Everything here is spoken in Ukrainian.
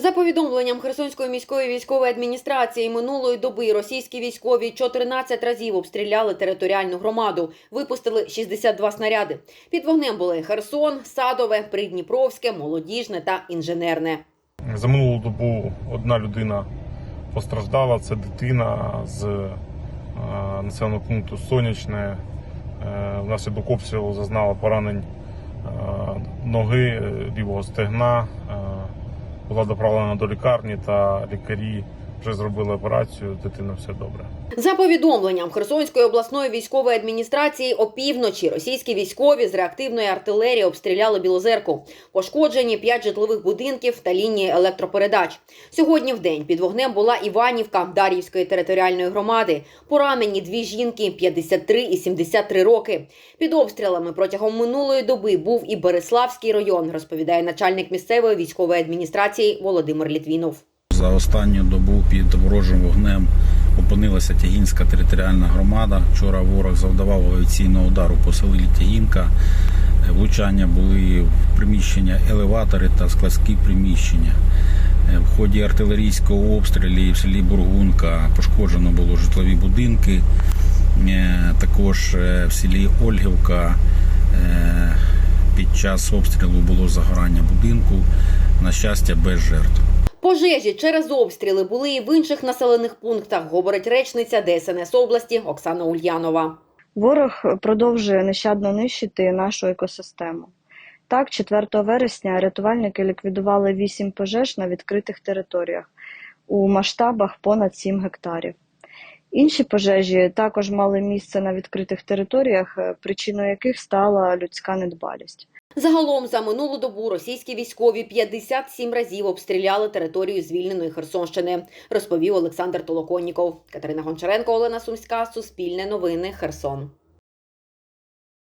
За повідомленням Херсонської міської військової адміністрації минулої доби російські військові 14 разів обстріляли територіальну громаду, випустили 62 снаряди. Під вогнем були Херсон, Садове, Придніпровське, Молодіжне та Інженерне. За минулу добу одна людина постраждала. Це дитина з е, населеного пункту Сонячне. Е, Внаслідок обстрілу зазнала поранень е, ноги, лівого стегна. Була доправлена до лікарні та лікарі вже зробили операцію. Дитина все добре. За повідомленням Херсонської обласної військової адміністрації, опівночі російські військові з реактивної артилерії обстріляли Білозерку. Пошкоджені п'ять житлових будинків та лінії електропередач. Сьогодні в день під вогнем була Іванівка Дар'ївської територіальної громади. Поранені дві жінки 53 і 73 роки. Під обстрілами протягом минулої доби був і Береславський район, розповідає начальник місцевої військової адміністрації Володимир Літвінов. За останню добу під ворожим вогнем опинилася Тягінська територіальна громада. Вчора ворог завдавав авіаційного удару по селі Тягінка. Е, Влучання були в приміщення елеватори та складські приміщення. Е, В ході артилерійського обстрілу в селі Бургунка пошкоджено було житлові будинки. Е, Також в селі Ольгівка під час обстрілу було загорання будинку. На щастя, без жертв. Пожежі через обстріли були і в інших населених пунктах, говорить речниця ДСНС області Оксана Ульянова. Ворог продовжує нещадно нищити нашу екосистему. Так, 4 вересня рятувальники ліквідували 8 пожеж на відкритих територіях у масштабах понад 7 гектарів. Інші пожежі також мали місце на відкритих територіях, причиною яких стала людська недбалість. Загалом за минулу добу російські військові 57 разів обстріляли територію звільненої Херсонщини, розповів Олександр Толоконніков. Катерина Гончаренко, Олена Сумська, Суспільне новини, Херсон.